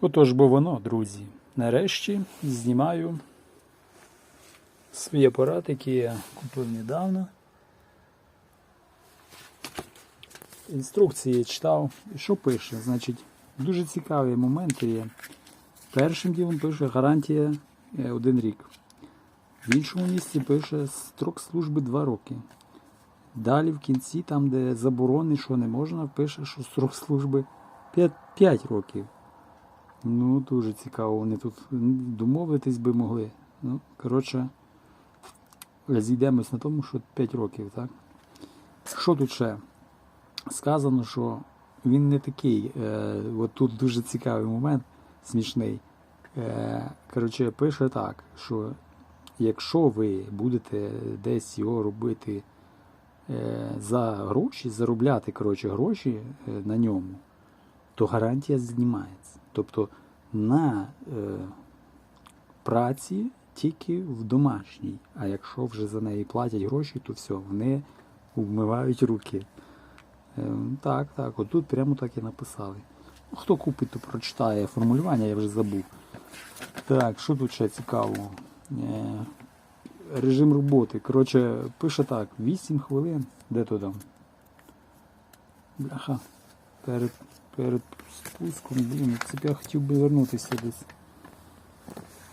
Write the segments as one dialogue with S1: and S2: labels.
S1: Отож бо воно, друзі. Нарешті знімаю свій апарат, який я купив недавно. Інструкції читав. І що пише? Значить, дуже цікаві моменти є. Першим ділом пише гарантія е, один рік. В іншому місці пише строк служби 2 роки. Далі в кінці, там, де заборони, що не можна, пише, що строк служби 5, 5 років. Ну, дуже цікаво, вони тут домовитись би могли. Ну, коротше, зійдемось на тому, що 5 років, так? Що тут ще? Сказано, що він не такий. Е, от тут дуже цікавий момент, смішний. Е, коротше, пише так, що якщо ви будете десь його робити е, за гроші, заробляти коротше, гроші е, на ньому, то гарантія знімається. Тобто на е, праці тільки в домашній. А якщо вже за неї платять гроші, то все, вони вмивають руки. Е, так, так, отут прямо так і написали. Ну, Хто купить, то прочитає формулювання, я вже забув. Так, що тут ще цікавого? Е, режим роботи. Коротше, пише так, 8 хвилин. Де то там? Бляха. Перед, перед спуском, блін, я хотів би вернутися десь.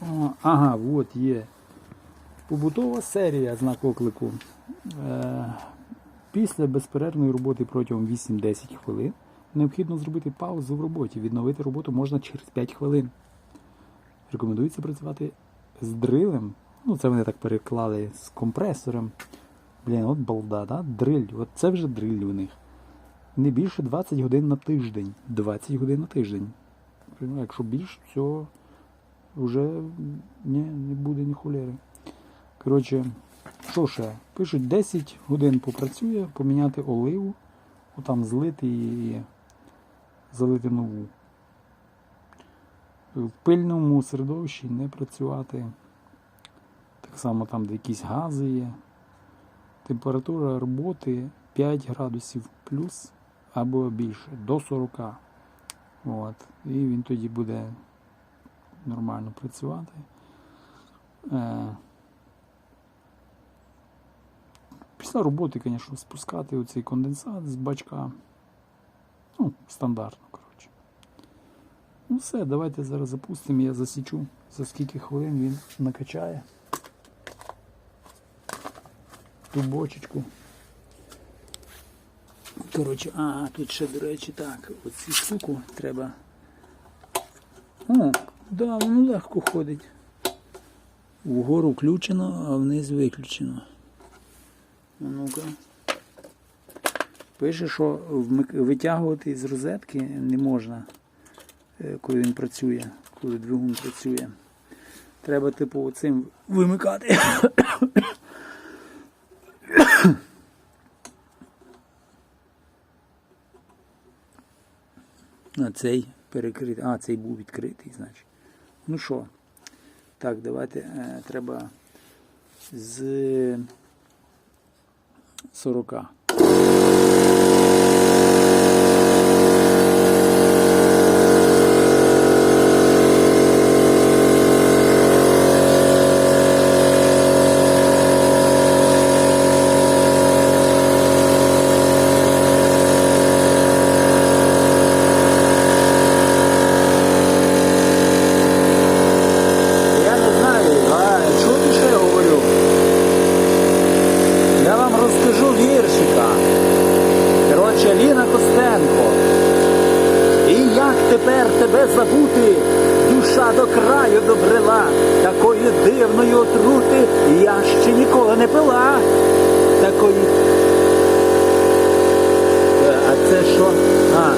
S1: О, ага, от є. Побутова серія знак оклику. Е, після безперервної роботи протягом 8-10 хвилин необхідно зробити паузу в роботі. Відновити роботу можна через 5 хвилин. Рекомендується працювати з дрилем. Ну, це вони так переклали з компресором. Блін, от балда, да? Дриль. От це вже дриль у них. Не більше 20 годин на тиждень. 20 годин на тиждень. Якщо більше, то вже ні, не буде ні холєри. Коротше, що ще? Пишуть 10 годин попрацює, поміняти оливу, отам злити і залити нову. В пильному середовищі не працювати. Так само там, де якісь гази є. Температура роботи 5 градусів плюс або більше, до 40. От. І він тоді буде нормально працювати. Е, Після роботи, звісно, спускати оцей конденсат з бачка. Ну, стандартно, коротше. Ну все, давайте зараз запустимо, я засічу, за скільки хвилин він накачає ту бочечку. Коротше, а, тут ще, до речі, так, оцю штуку треба. О, да, воно легко ходить. Вгору включено, а вниз виключено. Ну-ка. Пише, що витягувати з розетки не можна, е, коли він працює, коли двигун працює. Треба, типу, цим вимикати. А цей перекритий. А, цей був відкритий, значить. Ну що? Так, давайте е, треба з 40. Я не знаю, а що ти ще говорю? Я вам розкажу віршика. Коротше, Ліна Костенко. І як тепер тебе забути? Душа до краю добрела, такої дивної отрути я ще ніколи не пила. Такої. Е, А це що? А.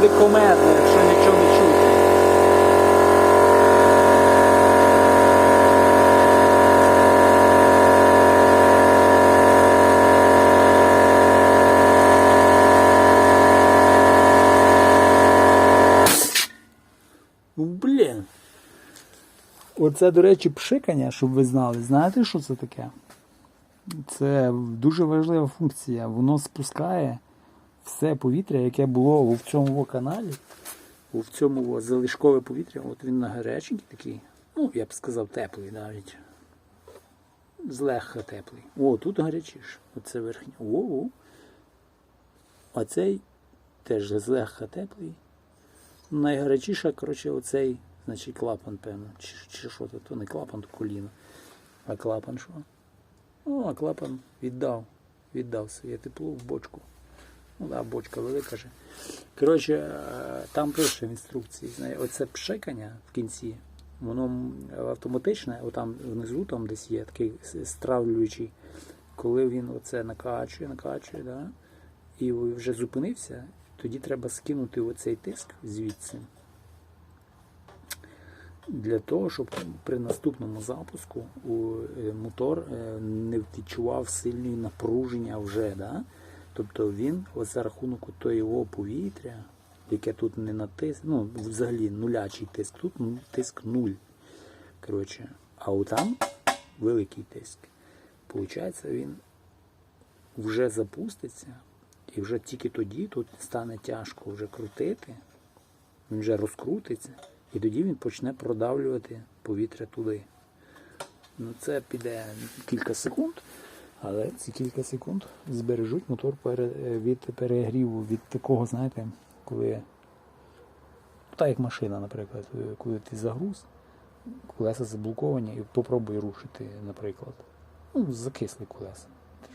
S1: буде кометно, якщо нічого не чути. Блін. Оце, до речі, пшикання, щоб ви знали. Знаєте, що це таке? Це дуже важлива функція. Воно спускає все повітря, яке було в цьому каналі, в цьому залишкове повітря. От він на гаряченький такий, ну, я б сказав, теплий навіть. Злегка теплий. О, тут гарячіше. Оце верхній. О, о. А цей теж злегка теплий. Найгарячіше, коротше, оцей, значить, клапан, певно. Чи, чи що то, то не клапан, то коліно. А клапан що? А клапан віддав. Віддав своє тепло в бочку. Ну да, бочка велика же. Коротше, е, там пише в інструкції. Оце пшикання в кінці, воно автоматичне, отам внизу там десь є такий стравлюючий, коли він оце накачує, накачує, да? і вже зупинився, тоді треба скинути оцей тиск звідси. Для того, щоб при наступному запуску е, мотор е, не відчував сильної напруження вже. Да? Тобто він ось за рахунок того повітря, яке тут не натиск, ну взагалі нулячий тиск, тут тиск нуль. Коротше, а отам великий тиск. Получається, він вже запуститься, і вже тільки тоді тут стане тяжко вже крутити, він вже розкрутиться, і тоді він почне продавлювати повітря туди. Ну, це піде кілька секунд, але ці кілька секунд збережуть мотор е, від перегріву, від такого, знаєте, коли. ну, Так як машина, наприклад, е, коли ти загруз, колеса заблоковані і попробуй рушити, наприклад. Ну, закисли колеса.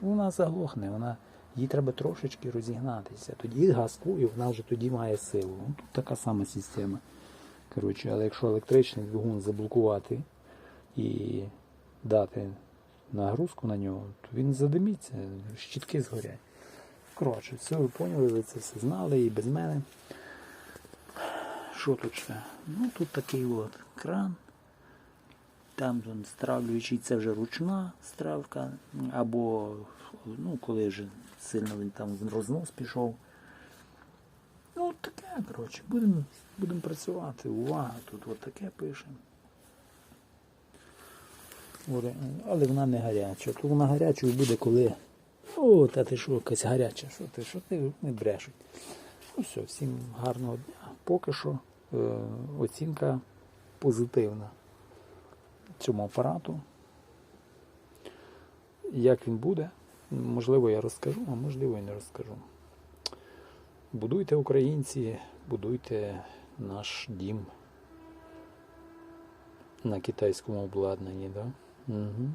S1: Вона заглохне, вона, їй треба трошечки розігнатися. Тоді газку, і вона вже тоді має силу. Ну, тут така сама система. Коротше, але якщо електричний двигун заблокувати і дати нагрузку на нього, то він задиміться, щітки згорять. Коротше, все ви поняли, ви це все знали і без мене. Що тут ще? Ну тут такий от кран. Там стравлюючий, це вже ручна стравка, або ну, коли вже сильно він там в рознос пішов. Ну, таке, коротше, будемо будем працювати. Увага, тут от таке пишемо. Але вона не гаряча. То вона гарячою буде, коли. О, та ти що, якась гаряча, що ти, що ти не брешуть. Ну все, всім гарного дня. Поки що е, оцінка позитивна цьому апарату. Як він буде, можливо, я розкажу, а можливо і не розкажу. Будуйте українці, будуйте наш дім на китайському обладнанні, да? Mm-hmm.